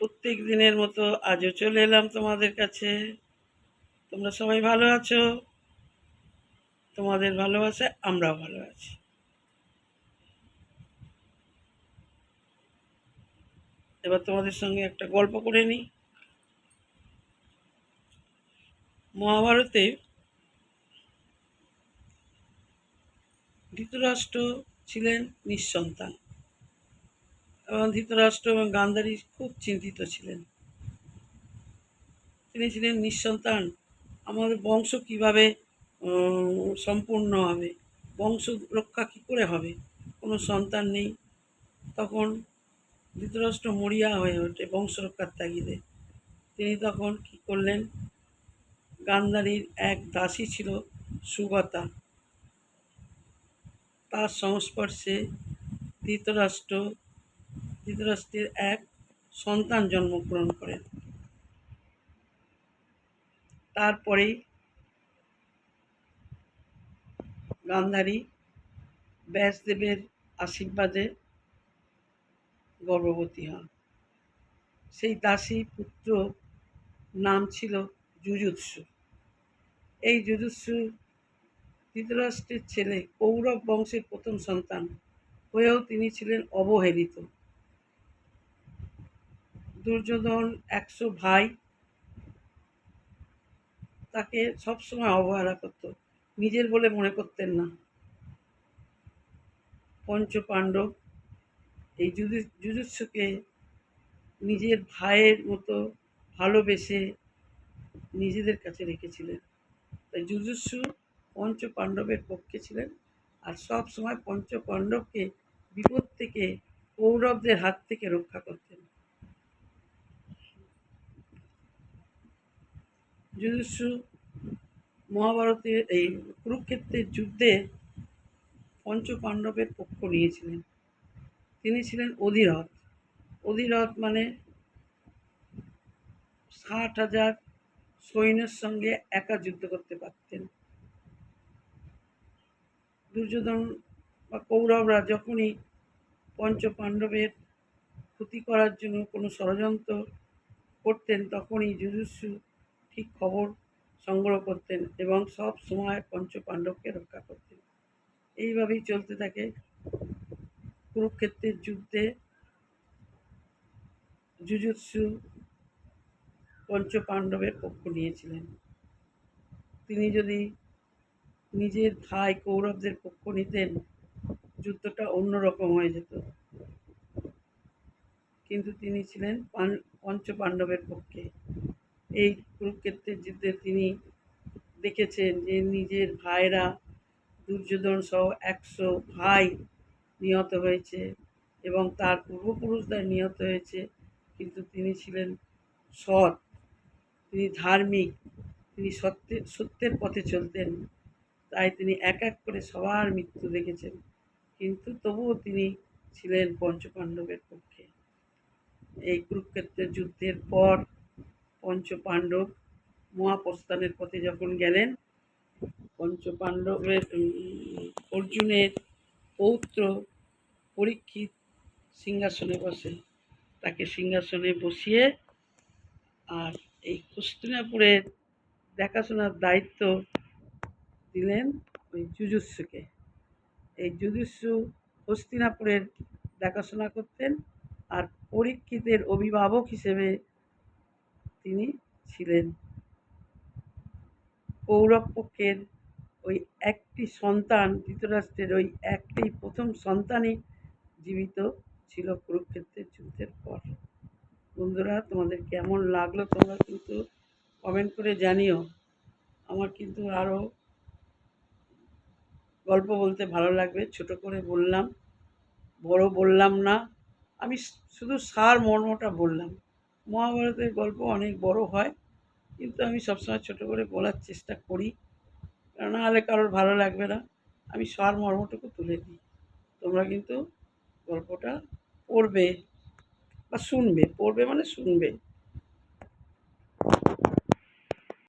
প্রত্যেক দিনের মতো আজও চলে এলাম তোমাদের কাছে। তোমরা সবাই ভালো আছো? তোমাদের ভালোবাসায় আমরাও ভালো আছি। এবার তোমাদের সঙ্গে একটা গল্প করে নিই। মহাভারতে ধৃতরাষ্ট্র ছিলেন নিঃসন্তান। এবং ধৃতরাষ্ট্র এবং গান্ধারী খুব চিন্তিত ছিলেন। তিনি ছিলেন নিঃসন্তান। আমাদের বংশ কীভাবে সম্পূর্ণ হবে? বংশ রক্ষা কী করে হবে? কোনো সন্তান নেই। তখন ধৃতরাষ্ট্র মরিয়া হয়ে ওঠে, বংশ রক্ষার তাগিদে। তিনি তখন কী করলেন? গান্ধারীর এক দাসী ছিল সুগতা। তার সংস্পর্শে ধৃতরাষ্ট্র ধৃতরাষ্ট্রের এক সন্তান জন্মগ্রহণ করেন। তারপরেই গান্ধারী ব্যাসদেবের আশীর্বাদে গর্ভবতী হন। সেই দাসী পুত্র নাম ছিল যুযুৎসু। এই যুযুৎসু ধৃতরাষ্ট্রের ছেলে কৌরব বংশের প্রথম সন্তান। হয়েও তিনি ছিলেন অবহেলিত। দুর্যোধন, একশো ভাই, তাকে সবসময় অবহেলা করত। নিজের বলে মনে করতেন না। পঞ্চ পাণ্ডব এই যুযু যুযুৎসুকে নিজের ভাইয়ের মতো ভালোবেসে নিজেদের কাছে রেখেছিলেন। তাই যুযুৎসু পঞ্চ পাণ্ডবের পক্ষে ছিলেন আর সব সময় পঞ্চ পাণ্ডবকে বিপদ থেকে কৌরবদের হাত থেকে রক্ষা করতেন। যুযুৎসু মহাভারতের এই কুরুক্ষেত্রের যুদ্ধে পঞ্চ পাণ্ডবের পক্ষ নিয়েছিলেন। তিনি ছিলেন অধিরথ। অধিরথ মানে ষাট হাজার সৈন্যের সঙ্গে একা যুদ্ধ করতে পারতেন। দুর্যোধন বা কৌরবরা যখনই পঞ্চ পাণ্ডবের ক্ষতি করার জন্য কোনো ষড়যন্ত্র করতেন, তখনই যুযুৎসু ঠিক খবর সংগ্রহ করতেন এবং সব সময় পঞ্চ পাণ্ডবকে রক্ষা করতেন। এইভাবেই চলতে থাকে কুরুক্ষেত্রের যুদ্ধে। যুযুৎসু পঞ্চ পাণ্ডবের পক্ষ নিয়েছিলেন। তিনি যদি নিজের ভাই কৌরবদের পক্ষ নিতেন, যুদ্ধটা অন্যরকম হয়ে যেত। কিন্তু তিনি ছিলেন পান- পঞ্চ পাণ্ডবের পক্ষে। এই কুরুক্ষেত্রের যুদ্ধে তিনি দেখেছেন যে নিজের ভাইরা দুর্যোধন সহ একশো ভাই নিহত হয়েছে এবং তার পূর্বপুরুষদের নিহত হয়েছে। কিন্তু তিনি ছিলেন সৎ, তিনি ধার্মিক, তিনি সত্যের সত্যের পথে চলতেন। তাই তিনি এক এক করে সবার মৃত্যু দেখেছেন। কিন্তু তবুও তিনি ছিলেন পঞ্চপাণ্ডবের পক্ষে। এই কুরুক্ষেত্রের যুদ্ধের পর পঞ্চ পাণ্ডব মহাপ্রস্থানের পথে যখন গেলেন পঞ্চ পাণ্ডবের অর্জুনের পৌত্র পরীক্ষিত সিংহাসনে বসে তাকে সিংহাসনে বসিয়ে আর এই হস্তিনাপুরের দেখাশোনার দায়িত্ব দিলেন ওই যুযুৎসুকে। এই যুযুৎসু হস্তিনাপুরের দেখাশোনা করতেন আর পরীক্ষিতের অভিভাবক হিসেবে তিনি ছিলেন। কৌরব পক্ষের ওই একটি সন্তান, ধৃতরাষ্ট্রের ওই একটি প্রথম সন্তানই জীবিত ছিল কুরুক্ষেত্রের যুদ্ধের পর। বন্ধুরা, তোমাদের কেমন লাগল তোমরা কিন্তু কমেন্ট করে জানিও। আমার কিন্তু আরও গল্প বলতে ভালো লাগবে, ছোট করে বললাম। বড় বললাম না, আমি শুধু সার মর্মটা বললাম। মহাভারতের গল্প অনেক বড় হয়, কিন্তু আমি সবসময় ছোট করে বলার চেষ্টা করি। নাহলে কারোর ভালো লাগবে না। আমি সার মর্মটুকু তুলে দিই। তোমরা কিন্তু গল্পটা পড়বে বা শুনবে, পড়বে মানে শুনবে।